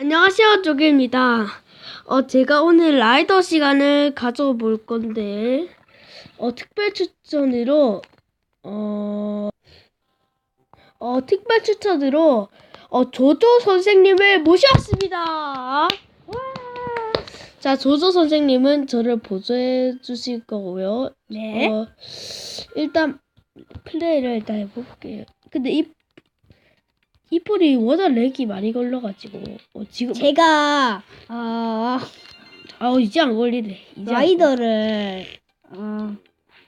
안녕하세요, 조개입니다. 어, 제가 오늘 라이더 시간을 가져볼 건데, 어, 특별 추천으로, 어, 어, 특별 추천으로, 어, 조조 선생님을 모셨습니다. 와! 자, 조조 선생님은 저를 보조해 주실 거고요. 네. 어, 일단, 플레이를 일단 해볼게요. 근데 이, 이 폴이 워낙 렉이 많이 걸려가지고, 어, 지금, 제가 어, 아 이제 안 걸리네. 이제 안 라이더를 어.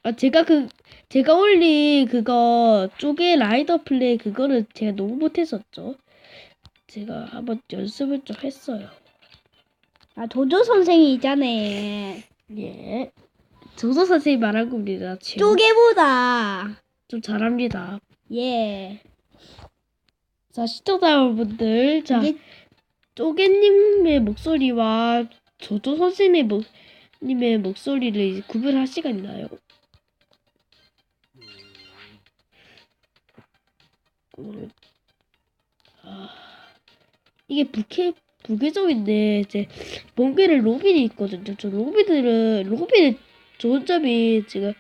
아 제가 그 제가 올린 그거 쪼개 라이더 플레이 그거를 제가 너무 못했었죠. 제가 한번 연습을 좀 했어요. 아 도조 선생이 있잖아. 예. 조서 선생님 말한 겁니다. 지금 쪼개보다 좀 잘합니다. 예. 자 시청자 여러분들, 자 이게 쪼개님의 목소리와 조조 선생님의 목 님의 목소리를 이제 구별할 시간 있나요? 음, 아, 이게 불쾌 불쾌적인데 이제 멍게를 로빈이 있거든요. 저 로빈들은 로빈의 좋은 점이 지금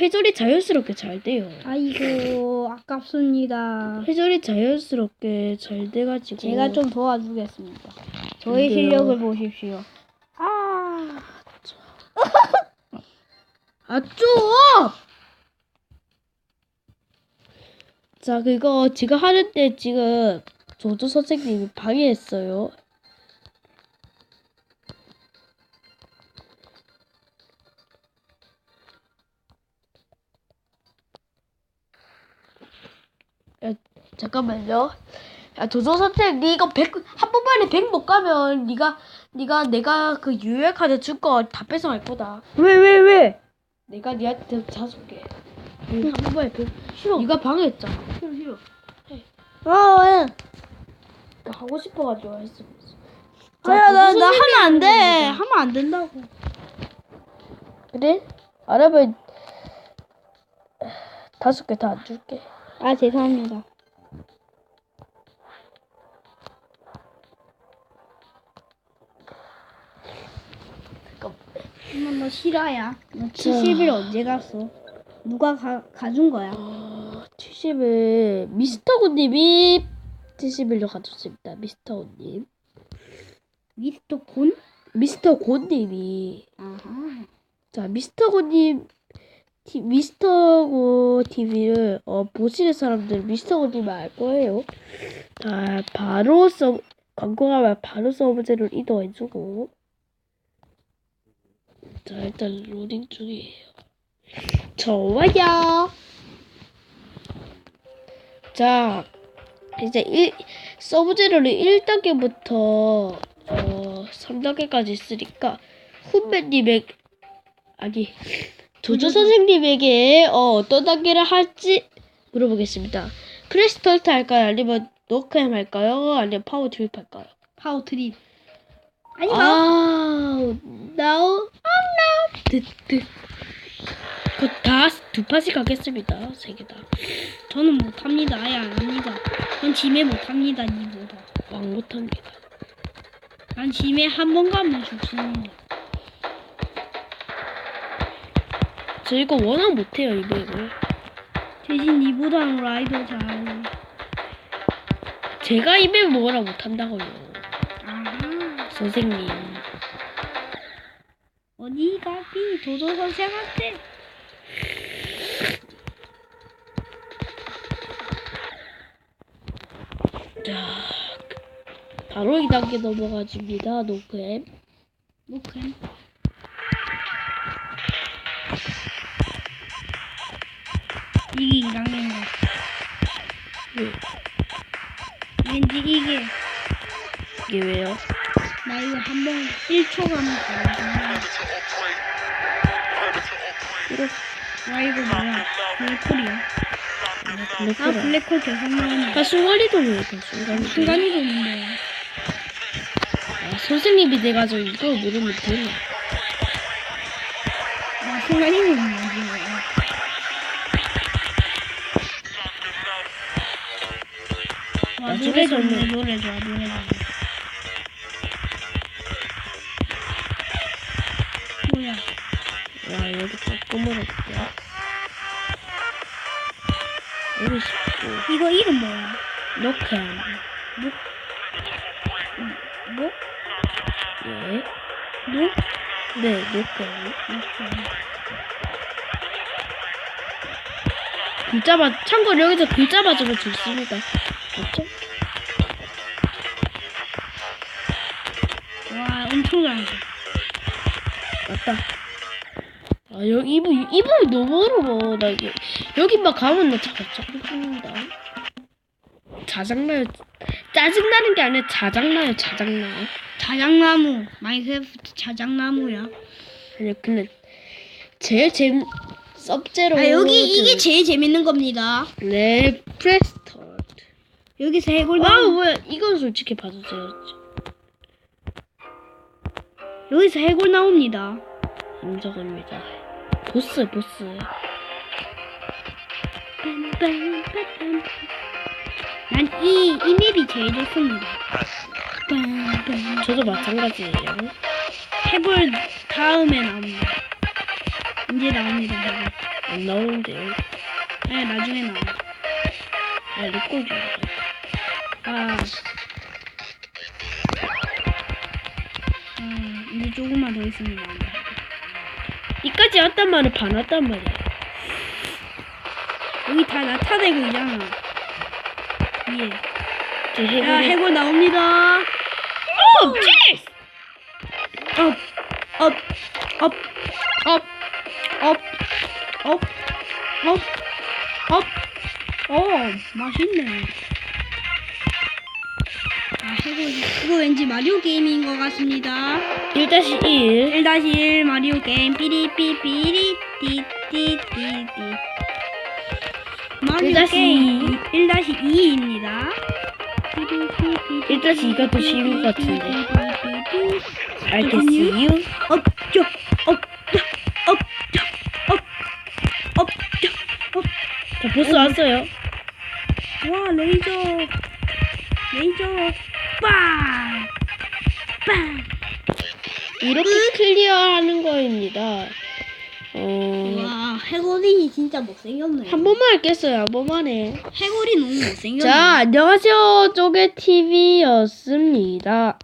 회전이 자연스럽게 잘 돼요. 아이고 아깝습니다. 회전이 자연스럽게 잘 돼가지고 제가 좀 도와주겠습니다. 저의 근데요. 실력을 보십시오. 아, 아, 좀! 자, 그거 지금 하는데 지금 조조 선생님이 방해했어요. 야, 잠깐만요. 야, 조조 선생, 니 이거 100, 한 번만에 100 못 가면 니가, 니가 내가 그 유효 카드 줄 거 다 뺏어갈 거다. 왜 왜 왜? 내가 니한테 자줄게. 한 번에 그 싫어. 네가 방해했잖아. 싫어 싫어. 어, 예. 나 하고 싶어가지고 했어. 아야 나 나 하면 안 돼. 하면 안 된다고. 그래? 알아면 다섯 개 다 안 줄게. 아 죄송합니다. 엄마 너 실화야. 너 70일 언제 갔어? 누가 가, 가준 거야? 어, 70을 미스터 곤님이 71로 가졌습니다. 미스터 곤님. 미스터 곤? 미스터 곤님이 아하. 자 미스터 곤님 티, 미스터 고 TV를 어, 보시는 사람들 미스터 고님을 알 거예요. 자 바로 서 광고하면 바로 서버제로 이동해주고 자 일단 로딩 중이에요. 좋아요. 자 이제 1 서브제로를 1단계부터 어 3단계까지 있으니까 훈배님의 아니 조조 선생님에게 어, 어떤 단계를 할지 물어보겠습니다. 크리스털트 할까요? 아니면 노크햄 할까요? 아니면 파워 드립 할까요? 파워 트립. 아니 파워. 아, oh no, 드드. 그다두 파씩 가겠습니다. 세 개 다. 저는 못합니다. 아예 안 합니다. 전 짐에 못합니다. 니보다. 왕 못합니다. 난 짐에 한 번 가면 죽습니다. 저 이거 워낙 못해요 이 맵을. 대신 니보다는 라이더 잘하고. 제가 이 맵을 뭐라 못한다고요. 아하. 선생님. 어디 가 비 도도 선생한테. 자, 바로 2단계 넘어가집니다. 노크햄. 노크햄. 이게 2단계인가? 네. 왠지 이게 이게 왜요? 나 이거 한 번 1초 가면 돼. 이거 와 이거 뭐야? 블랙홀이야? 아 블랙홀. 블랙홀 계속 나오네. 아, 순간이동이에요, 순간이동. 순간이동인데. 아, 선생님이 돼가지고 이거 모르면 되나? 나 순간이동인데 노래 좋아 노래 좋아 노래 좋아 뭐야 야 여기 또 꾸물었다 여기 싶고 이거 이름 뭐야 녹해 녹 녹? 예? 녹? 네 녹해 녹해 글자 맞 참고로 여기서 글자 맞으면 좋습니다. 어쩜? 잘한다. 맞다. 아, 여기 이분, 이분이 너무 어려워. 나 이게, 여기만 가면 나 자꾸 짜증난다. 자장나요. 짜증나는 게 아니라 자장나요, 자장나. 자작나무 마인크래프트 자작나무야. 아니, 근데, 제일 재밌, 섭제로. 아 여기 이게 제일 재밌는 겁니다. 네, 프레스터. 여기서 해골 아, 뭐야. 이건 솔직히 봐도 되었지. 여기서 해골 나옵니다. 인정합니다. 보스, 보스. 난 이 이 맵이 제일 좋습니다. 저도 마찬가지예요. 해골 다음에 나옵니다. 이제 나옵니다. 안 나오는데요. 네 나중에 나와. 아, 리꼴 좀. 아. 조금만 더 있으면 나온다. 이까지 왔단 말은 반 왔단 말이야. 여기 다 나타내고 있잖아. 제야 해골이. 해골 나옵니다. 어, 치! 업, 업, 업, 업, 업, 업, 업, 업. 어, 맛있네. 아, 해골, 이거 왠지 마리오 게임인 것 같습니다. 1-1. 1-1 마리오 게임 삐리삐삐리 띠띠띠띠 마리오 1-2. 게임 1-2입니다. 1-2가 더 쉬운 것 같은데. 알겠어요. 업죠 업죠 업죠 업죠 업죠 자, 보스 왔어요. 와 레이저 레이저 빵! 빵! 이렇게 클리어하는 거입니다. 어, 와 해골이 진짜 못생겼네 한 번만 할겠어요. 한 번만 해. 해골이 너무 못생겼네 자, 안녕하세요. 쪼개 TV였습니다.